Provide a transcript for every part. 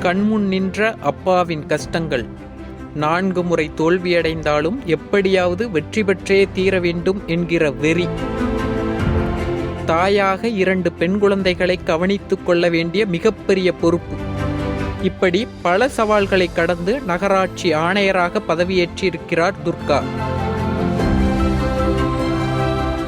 கண்முன் நின்ற அப்பாவின் கஷ்டங்கள். நான்கு முறை தோல்வியடைந்தாலும் எப்படியாவது வெற்றி பெற்றே தீர வேண்டும் என்கிற வெறி. தாயாக இரண்டு பெண் குழந்தைகளை கவனித்துக் கொள்ள வேண்டிய மிகப்பெரிய பொறுப்பு. இப்படி பல சவால்களை கடந்து நகராட்சி ஆணையராக பதவியேற்றிருக்கிறார் துர்கா.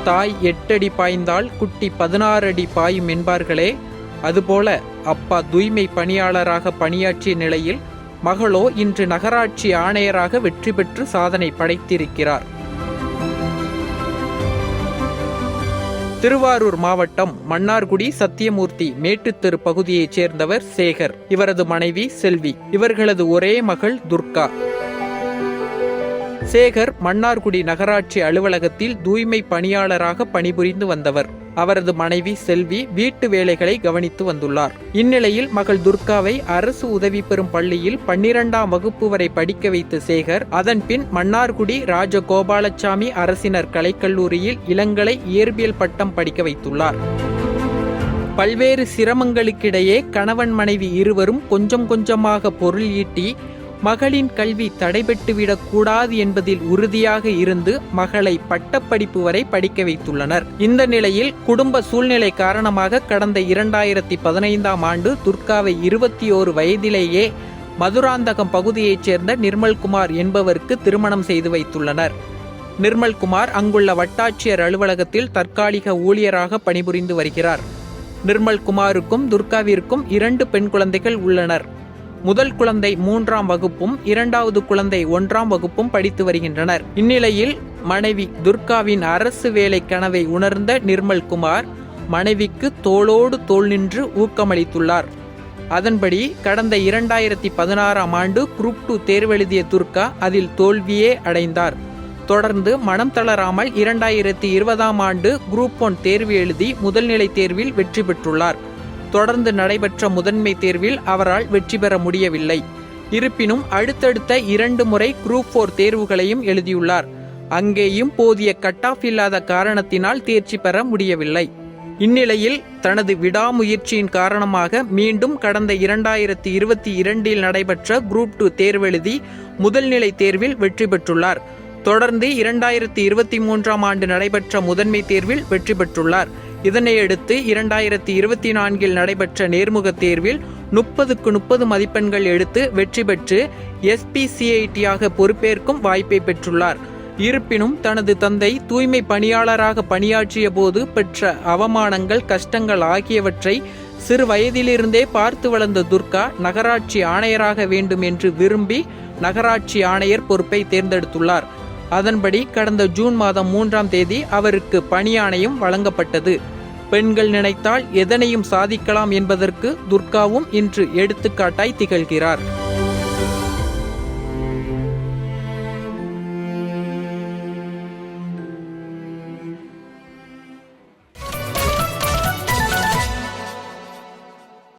தாய் எட்டடி பாய்ந்தால் குட்டி பதினாறு அடி பாயும் என்பார்களே அதுபோல அப்பா தூய்மை பணியாளராக பணியாற்றிய நிலையில் மகளோ இன்று நகராட்சி ஆணையராக வெற்றி பெற்று சாதனை படைத்திருக்கிறார். திருவாரூர் மாவட்டம் மன்னார்குடி சத்தியமூர்த்தி மேட்டுத்தெரு பகுதியைச் சேர்ந்தவர் சேகர். இவரது மனைவி செல்வி. இவர்களது ஒரே மகள் துர்கா. சேகர் மன்னார்குடி நகராட்சி அலுவலகத்தில் தூய்மை பணியாளராக பணிபுரிந்து வந்தவர். அவரது மனைவி செல்வி வீட்டு வேலைகளை கவனித்து வந்துள்ளார். இந்நிலையில் மகள் துர்காவை அரசு உதவி பெறும் பள்ளியில் பன்னிரண்டாம் வகுப்பு வரை படிக்க வைத்த சேகர் அதன்பின் மன்னார்குடி ராஜகோபாலசாமி அரசினர் கலைக்கல்லூரியில் இளங்கலை இயற்பியல் பட்டம் படிக்க வைத்துள்ளார். பல்வேறு சிரமங்களுக்கிடையே கணவன் மனைவி இருவரும் கொஞ்சம் கொஞ்சமாக பொருள் ஈட்டி மகளின் கல்வி தடைபட்டுவிடக் கூடாது என்பதில் உறுதியாக இருந்து மகளை பட்டப்படிப்பு வரை படிக்க வைத்துள்ளனர். இந்த நிலையில் குடும்ப சூழ்நிலை காரணமாக கடந்த இரண்டாயிரத்தி பதினைந்தாம் ஆண்டு துர்காவை இருபத்தி ஓரு வயதிலேயே மதுராந்தகம் பகுதியைச் சேர்ந்த நிர்மல்குமார் என்பவருக்கு திருமணம் செய்து வைத்துள்ளனர். நிர்மல்குமார் அங்குள்ள வட்டாட்சியர் அலுவலகத்தில் தற்காலிக ஊழியராக பணிபுரிந்து வருகிறார். நிர்மல்குமாருக்கும் துர்காவிற்கும் இரண்டு பெண் குழந்தைகள் உள்ளனர். முதல் குழந்தை மூன்றாம் வகுப்பும் இரண்டாவது குழந்தை ஒன்றாம் வகுப்பும் படித்து வருகின்றனர். இந்நிலையில் மனைவி துர்காவின் அரசு வேலை கனவை உணர்ந்த நிர்மல்குமார் மனைவிக்கு தோளோடு தோள் நின்று ஊக்கமளித்துள்ளார். அதன்படி கடந்த இரண்டாயிரத்தி பதினாறாம் ஆண்டு குரூப் டூ தேர்வெழுதிய துர்கா அதில் தோல்வியே அடைந்தார். தொடர்ந்து மனம் தளராமல் இரண்டாயிரத்தி இருபதாம் ஆண்டு குரூப் ஒன் தேர்வு எழுதி முதல்நிலை தேர்வில் வெற்றி பெற்றுள்ளார். தொடர்ந்து நடைபெற்ற முதன்மை தேர்வில் அவரால் வெற்றி பெற முடியவில்லை. இருப்பினும் அடுத்தடுத்த இரண்டு முறை குரூப் போர் தேர்வுகளையும் எழுதியுள்ளார். அங்கேயும் போதிய கட் ஆஃப் இல்லாத காரணத்தினால் தேர்ச்சி பெற முடியவில்லை. இந்நிலையில் தனது விடாமுயற்சியின் காரணமாக மீண்டும் கடந்த இரண்டாயிரத்தி இருபத்தி இரண்டில் நடைபெற்ற குரூப் டூ தேர்வெழுதி முதல்நிலை தேர்வில் வெற்றி பெற்றுள்ளார். தொடர்ந்து இரண்டாயிரத்தி இருபத்தி மூன்றாம் ஆண்டு நடைபெற்ற முதன்மை தேர்வில் வெற்றி பெற்றுள்ளார். இதனையடுத்து இரண்டாயிரத்தி இருபத்தி நான்கில் நடைபெற்ற நேர்முக தேர்வில் முப்பதுக்கு முப்பது மதிப்பெண்கள் எடுத்து வெற்றி பெற்று எஸ்பிசிஐடியாக பொறுப்பேற்கும் வாய்ப்பை பெற்றுள்ளார். இருப்பினும் தனது தந்தை தூய்மை பணியாளராக பணியாற்றிய போது பெற்ற அவமானங்கள் கஷ்டங்கள் ஆகியவற்றை சிறு வயதிலிருந்தே பார்த்து வளர்ந்த துர்கா நகராட்சி ஆணையராக வேண்டும் என்று விரும்பி நகராட்சி ஆணையர் பொறுப்பை தேர்ந்தெடுத்துள்ளார். அதன்படி கடந்த ஜூன் மாதம் மூன்றாம் தேதி அவருக்கு பணியாணையும் வழங்கப்பட்டது. பெண்கள் நினைத்தால் எதனையும் சாதிக்கலாம் என்பதற்கு துர்காவும் இன்று எடுத்துக்காட்டாய் திகழ்கிறார்.